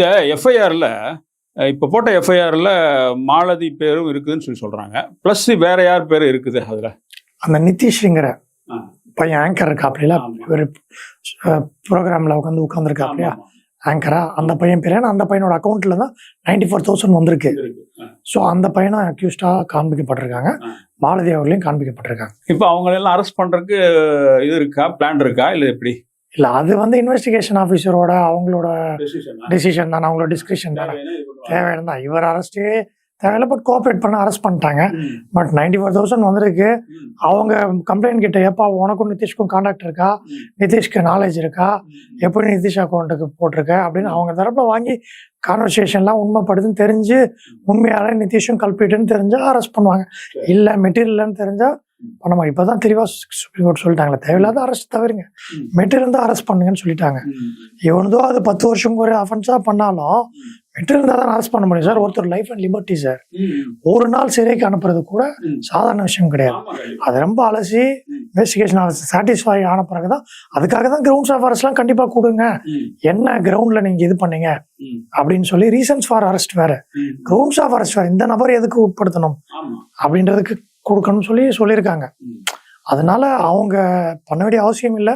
இந்த எஃப்ஐஆர்ல இப்போ போட்ட எஃப்ஐஆர்ல மாலதி பேரும் இருக்குதுன்னு சொல்லி சொல்றாங்க. ப்ளஸ் வேற யார் பேர் இருக்குது அதுல? அந்த நிதிஷ்ங்கிற. பையன் ஆங்கர் இருக்காப்லையில. ஒரு ப்ரோக்ராம்ல உட்காந்து உட்காந்துருக்காப்லையா ஆங்கரா அந்த பையன் பேர் ஏன்னா அந்த பையனோட அக்கௌண்ட்ல தான் நைன்டி ஃபோர் தௌசண்ட் வந்திருக்கு. ஸோ அந்த பையனை அக்யூஸ்டா காண்பிக்கப்பட்டிருக்காங்க. மாலதி அவர்களையும் காண்பிக்கப்பட்டிருக்காங்க. இப்போ அவங்களெல்லாம் அரெஸ்ட் பண்றதுக்கு இது இருக்கா? பிளான் இருக்கா? இல்ல எப்படி? இல்ல அது வந்து இன்வெஸ்டிகேஷன் ஆஃபீஸரோட அவங்களோட டிசிஷன் தானே. அவங்களோட டிஸ்கிரிப்ஷன் தானே. தேவையான தான் இவர் அரெஸ்டே தேவையில்ல பட் கோஆப்ரேட் பண்ண அரெஸ்ட் பண்ணிட்டாங்க. பட் நைன்டி ஃபோர் தௌசண்ட் வந்திருக்கு. அவங்க கம்ப்ளைண்ட் கிட்ட எப்பா உனக்கும் நிதிஷ்க்கும் கான்டாக்ட் இருக்கா? நிதிஷ்க்கு நாலேஜ் இருக்கா? எப்படி நிதிஷ் அக்கௌண்ட்டுக்கு போட்டிருக்க? அப்படின்னு அவங்க தரப்புல வாங்கி கான்வர்சேஷன்லாம் உண்மைப்படுதுன்னு தெரிஞ்சு உண்மையாலே நிதிஷும் கல்பிட்டுன்னு தெரிஞ்சா அரெஸ்ட் பண்ணுவாங்க. இல்லை மெட்டீரியல்னு தெரிஞ்சா பண்ண மாட்டோம் இப்போதான் தெளிவா சுப்ரீம் கோர்ட் சொல்லிட்டாங்களே. தேவையில்லாத அரெஸ்ட் தவிருங்க மெட்டீரியல் தான் அரெஸ்ட் பண்ணுங்கன்னு சொல்லிட்டாங்க. எவனதோ அது பத்து வருஷம் ஒரு அஃபென்ஸாக பண்ணாலும் மெட்டீரியல் தான் அரெஸ்ட் பண்ண முடியும். சார் ஒருத்தர் லைஃப் அண்ட் லிபர்ட்டி சார். ஒரு நாள் சிறைக்கு அனுப்புறது கூட சாதாரண விஷயம் கிடையாது. அது ரொம்ப அலசி இன்வெஸ்டிகேஷன் அலசி சாட்டிஸ்ஃபை ஆன பிறகு தான் அதுக்காக தான் கிரவுண்ட்ஸ் ஆஃப் அரெஸ்ட்லாம் கண்டிப்பாக கொடுங்க. என்ன கிரவுண்டில் நீங்கள் இது பண்ணீங்க? அப்படின்னு சொல்லி ரீசன்ஸ் ஃபார் அரெஸ்ட் வேற. கிரவுண்ட்ஸ் ஆஃப் அரெஸ்ட் வேற. இந்த நபர் எதுக்கு உட்படுத்தணும்? அப்படின்றதுக்கு கொடுக்கணும்னு சொல்லி சொல்லியிருக்காங்க. அதனால அவங்க பண்ண வேண்டிய அவசியம் இல்லை.